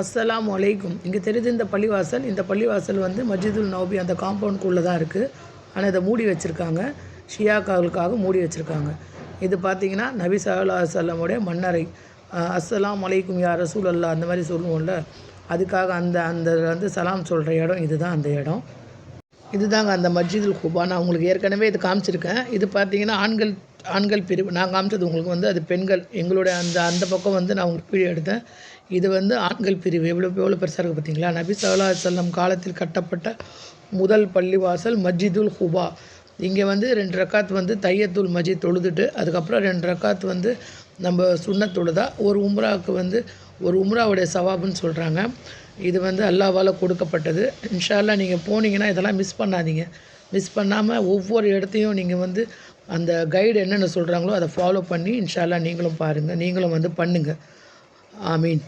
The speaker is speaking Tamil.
அஸ்ஸலாம் அலைக்கும். இங்கே தெரியுது இந்த பள்ளிவாசல் இந்த பள்ளிவாசல் வந்து மஜிதுல் நௌபி அந்த காம்பவுண்ட்குள்ளே தான் இருக்குது ஆனால் இதை மூடி வச்சுருக்காங்க. ஷியாக்காவுக்காக மூடி வச்சுருக்காங்க. இது பார்த்தீங்கன்னா நபி சல்லா செல்லமுடைய மன்னரை. அஸ்ஸலாம் அலைக்கும் யா ரசூல் அல்லா அந்த மாதிரி சொல்லுவோம்ல. அதுக்காக அந்த அந்த வந்து சலாம் சொல்கிற இடம் இதுதான் அந்த இடம். இதுதாங்க அந்த மஸ்ஜிதுல் குபா. நான் உங்களுக்கு ஏற்கனவே இது காமிச்சிருக்கேன். இது பார்த்தீங்கன்னா ஆண்கள் ஆண்கள் பிரிவு. நான் காமிச்சது உங்களுக்கு வந்து அது பெண்கள். எங்களுடைய அந்த அந்த பக்கம் வந்து நான் உங்களுக்கு வீடியோ எடுத்தேன். இது வந்து ஆண்கள் பிரிவு. எவ்வளோ எவ்வளோ பெருசாக இருக்குது பார்த்தீங்களா? நபி சல்லா செல்லம் காலத்தில் கட்டப்பட்ட முதல் பள்ளிவாசல் மஸ்ஜிதுல் ஹுபா இங்கே வந்து ரெண்டு ரக்காத் வந்து தையத்துல் மஜித் தொழுதுட்டு அதுக்கப்புறம் ரெண்டு ரக்காத் வந்து நம்ம சுண்ணத் தொழுதா ஒரு உம்ராவுக்கு வந்து ஒரு உம்ராவுடைய சவாபுன்னு சொல்கிறாங்க இது வந்து அல்லாவால் கொடுக்கப்பட்டது. இன்ஷால்லா நீங்கள் போனீங்கன்னா இதெல்லாம் மிஸ் பண்ணாதீங்க. மிஸ் பண்ணாமல் ஒவ்வொரு இடத்தையும் நீங்கள் வந்து அந்த கைடு என்னென்ன சொல்கிறாங்களோ அதை ஃபாலோ பண்ணி இன்ஷால்லா நீங்களும் பாருங்கள் நீங்களும் வந்து பண்ணுங்கள் ஆமீன்.